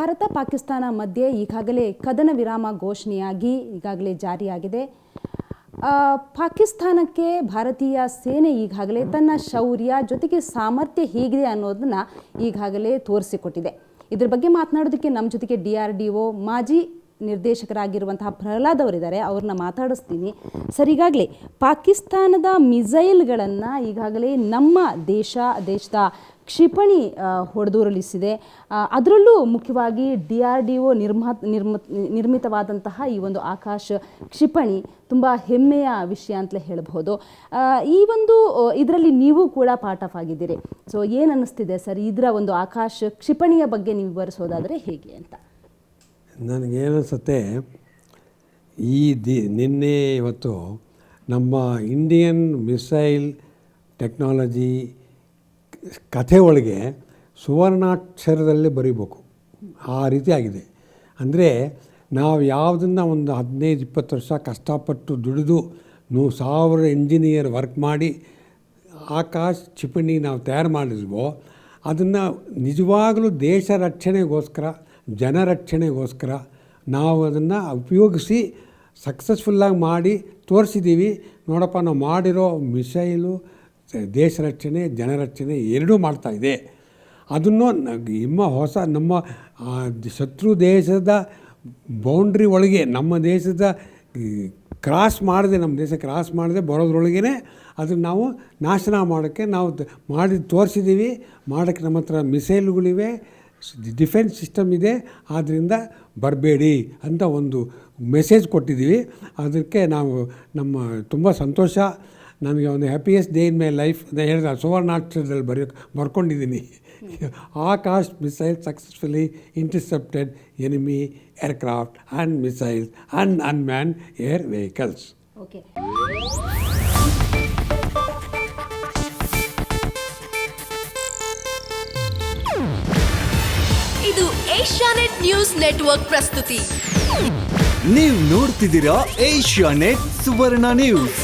ಭಾರತ ಪಾಕಿಸ್ತಾನ ಮಧ್ಯೆ ಈಗಾಗಲೇ ಕದನ ವಿರಾಮ ಘೋಷಣೆಯಾಗಿ ಈಗಾಗಲೇ ಜಾರಿಯಾಗಿದೆ. ಪಾಕಿಸ್ತಾನಕ್ಕೆ ಭಾರತೀಯ ಸೇನೆ ಈಗಾಗಲೇ ತನ್ನ ಶೌರ್ಯ ಜೊತೆಗೆ ಸಾಮರ್ಥ್ಯ ಹೇಗಿದೆ ಅನ್ನೋದನ್ನು ಈಗಾಗಲೇ ತೋರಿಸಿಕೊಟ್ಟಿದೆ. ಇದ್ರ ಬಗ್ಗೆ ಮಾತನಾಡೋದಕ್ಕೆ ನಮ್ಮ ಜೊತೆಗೆ ಡಿ ಆರ್ ಡಿ ಒ ಮಾಜಿ ನಿರ್ದೇಶಕರಾಗಿರುವಂತಹ ಪ್ರಹ್ಲಾದ್ ಅವರಿದ್ದಾರೆ. ಅವ್ರನ್ನ ಮಾತಾಡಿಸ್ತೀನಿ. ಸರ್, ಈಗಾಗಲೇ ಪಾಕಿಸ್ತಾನದ ಮಿಸೈಲ್ಗಳನ್ನು ಈಗಾಗಲೇ ನಮ್ಮ ದೇಶ, ದೇಶದ ಕ್ಷಿಪಣಿ ಹೊಡೆದೂರಲಿಸಿದೆ ಅದರಲ್ಲೂ ಮುಖ್ಯವಾಗಿ ಡಿ ಆರ್ ಡಿ ಒ ನಿರ್ಮಾ ನಿರ್ಮ, ನಿರ್ಮಿತವಾದಂತಹ ಈ ಒಂದು ಆಕಾಶ ಕ್ಷಿಪಣಿ ತುಂಬ ಹೆಮ್ಮೆಯ ವಿಷಯ ಅಂತಲೇ ಹೇಳಬಹುದು. ಈ ಒಂದು ಇದರಲ್ಲಿ ನೀವು ಕೂಡ ಪಾರ್ಟ್ ಆಫ್ ಆಗಿದ್ದೀರಿ ಸೊ ಏನು ಅನ್ನಿಸ್ತಿದೆ ಸರ್ ಇದರ ಒಂದು ಆಕಾಶ ಕ್ಷಿಪಣಿಯ ಬಗ್ಗೆ ನೀವು ವಿವರಿಸೋದಾದರೆ ಹೇಗೆ ಅಂತ? ನನಗೇನಿಸುತ್ತೆ, ಈ ದಿ, ನಿನ್ನೆ ಇವತ್ತು ನಮ್ಮ ಇಂಡಿಯನ್ ಮಿಸೈಲ್ ಟೆಕ್ನಾಲಜಿ ಕಥೆ ಒಳಗೆ ಸುವರ್ಣಾಕ್ಷರದಲ್ಲಿ ಬರೀಬೇಕು. ಆ ರೀತಿ ಆಗಿದೆ. ಅಂದರೆ ನಾವು ಯಾವುದನ್ನು ಒಂದು ಹದಿನೈದು, ಇಪ್ಪತ್ತು ವರ್ಷ ಕಷ್ಟಪಟ್ಟು ದುಡಿದು ನೂ ಸಾವಿರ ಇಂಜಿನಿಯರ್ ವರ್ಕ್ ಮಾಡಿ ಆಕಾಶ ಕ್ಷಿಪಣಿ ನಾವು ತಯಾರು ಮಾಡಿದ್ವೋ, ಅದನ್ನು ನಿಜವಾಗಲೂ ದೇಶ ರಕ್ಷಣೆಗೋಸ್ಕರ, ಜನ ರಕ್ಷಣೆಗೋಸ್ಕರ ನಾವು ಅದನ್ನು ಉಪಯೋಗಿಸಿ ಸಕ್ಸಸ್ಫುಲ್ಲಾಗಿ ಮಾಡಿ ತೋರಿಸಿದ್ದೀವಿ ನೋಡಪ್ಪ, ನಾವು ಮಾಡಿರೋ ಮಿಸೈಲು ದೇಶ ರಕ್ಷಣೆ ಜನರಚನೆ ಎರಡೂ ಮಾಡ್ತಾ ಇದೆ. ಅದನ್ನು ನಿಮ್ಮ ಹೊಸ, ನಮ್ಮ ಶತ್ರು ದೇಶದ ಬೌಂಡ್ರಿ ಒಳಗೆ, ನಮ್ಮ ದೇಶದ ಕ್ರಾಸ್ ಮಾಡದೆ, ನಮ್ಮ ದೇಶ ಕ್ರಾಸ್ ಮಾಡದೆ ಬರೋದ್ರೊಳಗೇ ಅದನ್ನು ನಾವು ನಾಶನ ಮಾಡೋಕ್ಕೆ ನಾವು ಮಾಡಿ ತೋರಿಸಿದ್ದೀವಿ. ಮಾಡೋಕ್ಕೆ ನಮ್ಮ ಹತ್ರ ಮಿಸೈಲ್ಗಳಿವೆ ಡಿಫೆನ್ಸ್ ಸಿಸ್ಟಮ್ ಇದೆ. ಆದ್ದರಿಂದ ಬರಬೇಡಿ ಅಂತ ಒಂದು ಮೆಸೇಜ್ ಕೊಟ್ಟಿದ್ದೀವಿ. ಅದಕ್ಕೆ ನಾವು ನಮ್ಮ ತುಂಬ ಸಂತೋಷ. ನನಗೆ ಒಂದು happiest day in my life ಅಂತ ಹೇಳಿದ ಸುವರ್ಣಾಕ್ಷರದಲ್ಲಿ ಬರೆಯೋ ಬರ್ಕೊಂಡಿದ್ದೀನಿ. Akash missile successfully intercepted enemy aircraft and missiles and unmanned air vehicles okay ಇದು ಏಷ್ಯಾನೆಟ್ ನ್ಯೂಸ್ ನೆಟ್ವರ್ಕ್ ಪ್ರಸ್ತುತಿ. ನೀವು ನೋಡ್ತಿದ್ದೀರಾ ಏಷ್ಯಾ ನೆಟ್ ಸುವರ್ಣ ನ್ಯೂಸ್